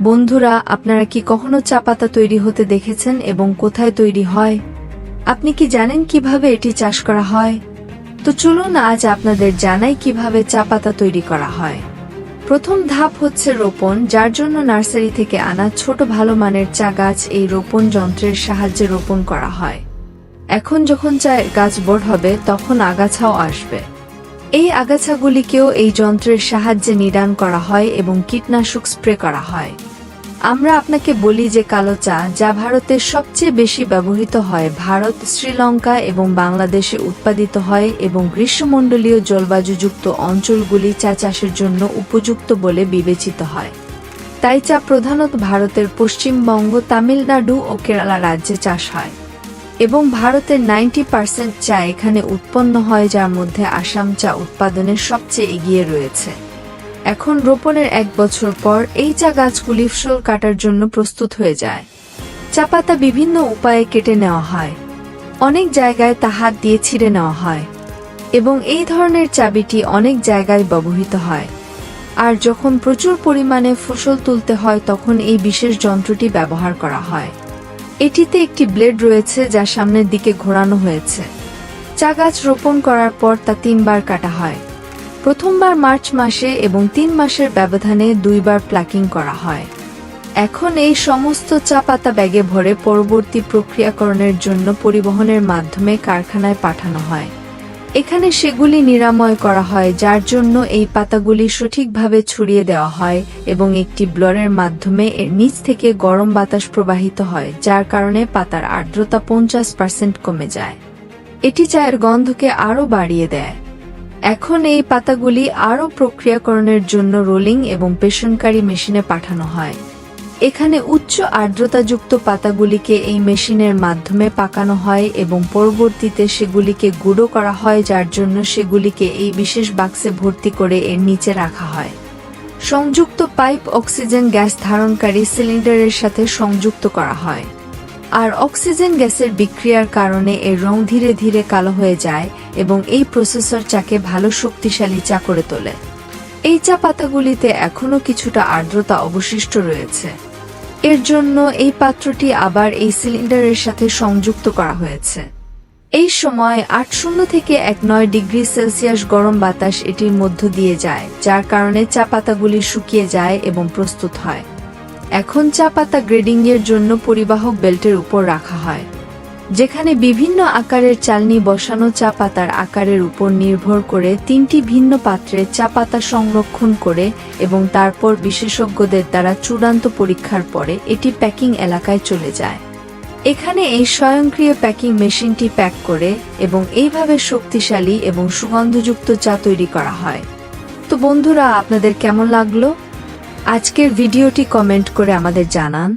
বন্ধুরা, আপনারা কি কখনো চা পাতা তৈরি হতে দেখেছেন এবং কোথায় তৈরি হয়? আপনি কি জানেন কীভাবে এটি চাষ করা হয়? তো চলুন আজ আপনাদের জানাই কীভাবে চা পাতা তৈরি করা হয়। প্রথম ধাপ হচ্ছে রোপণ, যার জন্য নার্সারি থেকে আনা ছোট ভালো মানের চা গাছ এই রোপণ যন্ত্রের সাহায্যে রোপণ করা হয়। এখন যখন চায়ের গাছ বড় হবে, তখন আগাছাও আসবে। এই আগাছাগুলিকেও এই যন্ত্রের সাহায্যে নিদান করা হয় এবং কীটনাশক স্প্রে করা হয়। আমরা আপনাকে বলি যে কালো চা, যা ভারতের সবচেয়ে বেশি ব্যবহৃত হয়, ভারত, শ্রীলঙ্কা এবং বাংলাদেশে উৎপাদিত হয় এবং গ্রীষ্মমণ্ডলীয় জলবায়ুযুক্ত অঞ্চলগুলি চা চাষের জন্য উপযুক্ত বলে বিবেচিত হয়। তাই চা প্রধানত ভারতের পশ্চিমবঙ্গ, তামিলনাড়ু ও কেরালা রাজ্যে চাষ হয় এবং ভারতের নাইনটি পার্সেন্ট চা এখানে উৎপন্ন হয়, যার মধ্যে আসাম চা উৎপাদনে সবচেয়ে এগিয়ে রয়েছে। এখন রোপণের এক বছর পর এই চা গাছগুলি ফসল কাটার জন্য প্রস্তুত হয়ে যায়। চা পাতা বিভিন্ন উপায়ে কেটে নেওয়া হয়। অনেক জায়গায় তা হাত দিয়ে ছিঁড়ে নেওয়া হয় এবং এই ধরনের চাবিটি অনেক জায়গায় ব্যবহৃত হয়। আর যখন প্রচুর পরিমাণে ফসল তুলতে হয় তখন এই বিশেষ যন্ত্রটি ব্যবহার করা হয়। এটিতে একটি ব্লেড রয়েছে যা সামনের দিকে ঘোরানো হয়েছে। চা গাছ রোপণ করার পর তা তিনবার কাটা হয়। প্রথমবার মার্চ মাসে এবং তিন মাসের ব্যবধানে দুইবার প্লাকিং করা হয়। এখন এই সমস্ত চা পাতা ব্যাগে ভরে পরবর্তী প্রক্রিয়াকরণের জন্য পরিবহনের মাধ্যমে কারখানায় পাঠানো হয়। এখানে সেগুলি নিরাময় করা হয়, যার জন্য এই পাতাগুলি সঠিকভাবে ছড়িয়ে দেওয়া হয় এবং একটি ব্লরের মাধ্যমে এর নিচ থেকে গরম বাতাস প্রবাহিত হয়, যার কারণে পাতার আর্দ্রতা পঞ্চাশ পার্সেন্ট কমে যায়। এটি চায়ের গন্ধকে আরও বাড়িয়ে দেয়। এখন এই পাতাগুলি আরও প্রক্রিয়াকরণের জন্য রোলিং এবং পেশনকারী মেশিনে পাঠানো হয়। এখানে উচ্চ আর্দ্রতাযুক্ত পাতাগুলিকে এই মেশিনের মাধ্যমে পাকানো হয় এবং পরবর্তীতে সেগুলিকে গুঁড়ো করা হয়, যার জন্য সেগুলিকে এই বিশেষ বাক্সে ভর্তি করে এর নিচে রাখা হয়। সংযুক্ত পাইপ অক্সিজেন গ্যাস ধারণকারী সিলিন্ডারের সাথে সংযুক্ত করা হয়। আর অক্সিজেন গ্যাসের বিক্রিয়ার কারণে এর রং ধীরে ধীরে কালো হয়ে যায় এবং এই প্রসেসর চাকে ভালো শক্তিশালী চা করে তোলে। এই চা পাতাগুলিতে এখনও কিছুটা আর্দ্রতা অবশিষ্ট রয়েছে। এর জন্য এই পাত্রটি আবার এই সিলিন্ডারের সাথে সংযুক্ত করা হয়েছে। এই সময় আট শূন্য থেকে এক নয় ডিগ্রি সেলসিয়াস গরম বাতাস এটির মধ্য দিয়ে যায়, যার কারণে চা পাতাগুলি শুকিয়ে যায় এবং প্রস্তুত হয়। এখন চা পাতা গ্রেডিং এর জন্য পরিবাহক বেল্টের উপর রাখা হয়, যেখানে বিভিন্ন আকারের চালনি বসানো চা পাতার আকারের উপর নির্ভর করে তিনটি ভিন্ন পাত্রে চা পাতা সংরক্ষণ করে এবং তারপর বিশেষজ্ঞদের দ্বারা চূড়ান্ত পরীক্ষার পরে এটি প্যাকিং এলাকায় চলে যায়। এখানে এই স্বয়ংক্রিয় প্যাকিং মেশিনটি প্যাক করে এবং এইভাবে শক্তিশালী এবং সুগন্ধযুক্ত চা তৈরি করা হয়। তো বন্ধুরা, আপনাদের কেমন লাগল? আজকের ভিডিওটি কমেন্ট করে আমাদের জানান।